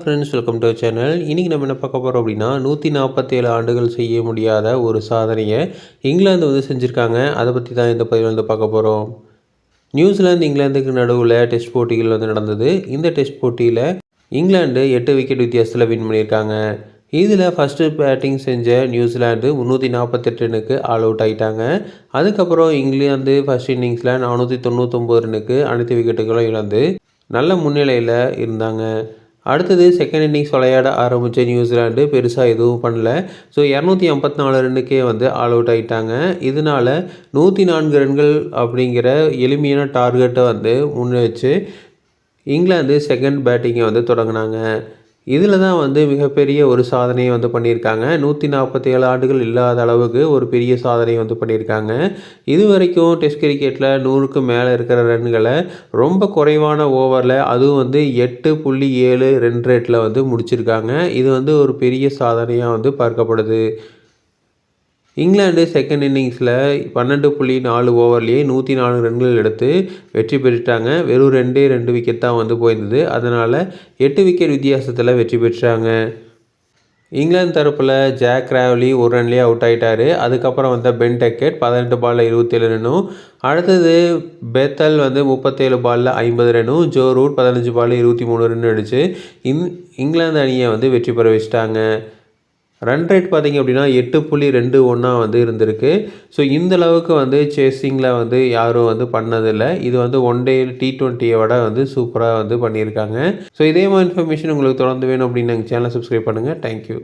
Friends welcome to channel இன்றைக்கி நம்ம என்ன பார்க்க போகிறோம் அப்படின்னா நூற்றி நாற்பத்தேழு ஆண்டுகள் செய்ய முடியாத ஒரு சாதனையை இங்கிலாந்து வந்து செஞ்சுருக்காங்க. அதை பற்றி தான் இந்த பதிவில் வந்து பார்க்க போகிறோம் நியூசிலாந்து இங்கிலாந்துக்கு நடுவில் டெஸ்ட் போட்டிகள் வந்து நடந்தது. இந்த டெஸ்ட் போட்டியில் இங்கிலாந்து எட்டு விக்கெட் வித்தியாசத்தில் வின் பண்ணியிருக்காங்க. இதில் ஃபஸ்ட்டு பேட்டிங் செஞ்ச நியூசிலாந்து முந்நூற்றி நாற்பத்தெட்டு ரனுக்கு ஆல் அவுட் ஆகிட்டாங்க அதுக்கப்புறம் இங்கிலாந்து ஃபஸ்ட் இன்னிங்ஸில் நானூற்றி தொண்ணூற்றொம்பது ரனுக்கு அனைத்து விக்கெட்டுகளும் இழந்து நல்ல முன்னிலையில் இருந்தாங்க. அடுத்தது செகண்ட் இன்னிங்ஸ் விளையாட ஆரம்பித்த நியூசிலாண்டு பெருசாக எதுவும் பண்ணல. ஸோ இரநூத்தி ஐம்பத்தி நாலு ரன்னுக்கே வந்து ஆல் அவுட் ஆகிட்டாங்க இதனால் நூற்றி நான்கு ரன்கள் அப்படிங்கிற எளிமையான டார்கெட்டை வந்து முன்னே வச்சு இங்கிலாந்து செகண்ட் பேட்டிங்கை வந்து தொடங்கினாங்க. இதில் தான் வந்து மிகப்பெரிய ஒரு சாதனையை வந்து பண்ணியிருக்காங்க. நூற்றி நாற்பத்தி ஏழு ஆண்டுகள் இல்லாத அளவுக்கு ஒரு பெரிய சாதனையை வந்து பண்ணியிருக்காங்க. இது வரைக்கும் டெஸ்ட் கிரிக்கெட்டில் நூறுக்கு மேலே இருக்கிற ரன்களை ரொம்ப குறைவான ஓவரில் அதுவும் வந்து எட்டு புள்ளி ஏழு ரெண்டு ரேட்டில் வந்து முடிச்சிருக்காங்க. இது வந்து ஒரு பெரிய சாதனையாக வந்து பார்க்கப்படுது. இங்கிலாந்து செகண்ட் இன்னிங்ஸில் பன்னெண்டு புள்ளி நாலு ஓவர்லேயே நூற்றி நாலு ரன்கள் எடுத்து வெற்றி பெற்றுட்டாங்க. வெறும் ரெண்டே ரெண்டு விக்கெட் தான் வந்து போயிருந்தது. அதனால் எட்டு விக்கெட் வித்தியாசத்தில் வெற்றி பெற்றாங்க. இங்கிலாந்து தரப்பில் ஜாக் ராவ்லி ஒரு ரன்லேயே அவுட் ஆகிட்டார் அதுக்கப்புறம் வந்த பென் டெக்கெட் பதினெட்டு பாலில் இருபத்தேழு ரன்னும். அடுத்தது பெத்தல் வந்து முப்பத்தேழு பாலில் ஐம்பது ரன்னும். ஜோ ரூட் பதினஞ்சு பாலில் இருபத்தி மூணு ரன் அடித்து இங் இங்கிலாந்து அணியை வந்து வெற்றி பெற வச்சிட்டாங்க. ரன் ரேட் பார்த்திங்க அப்படின்னா எட்டு புள்ளி ரெண்டு ஒன்றா வந்து இருந்திருக்கு. ஸோ இந்த அளவுக்கு வந்து சேஸிங்கில் வந்து யாரும் வந்து பண்ணதில்லை. இது வந்து ஒன் டே டி ட்வெண்ட்டியை விட வந்து சூப்பராக வந்து பண்ணியிருக்காங்க. ஸோ இதே மாதிரி இன்ஃபர்மேஷன் உங்களுக்கு தொடர்ந்து வேணும் அப்படின்னு நாங்கள் சேனலை சப்ஸ்கிரைப் பண்ணுங்கள் தேங்க்யூ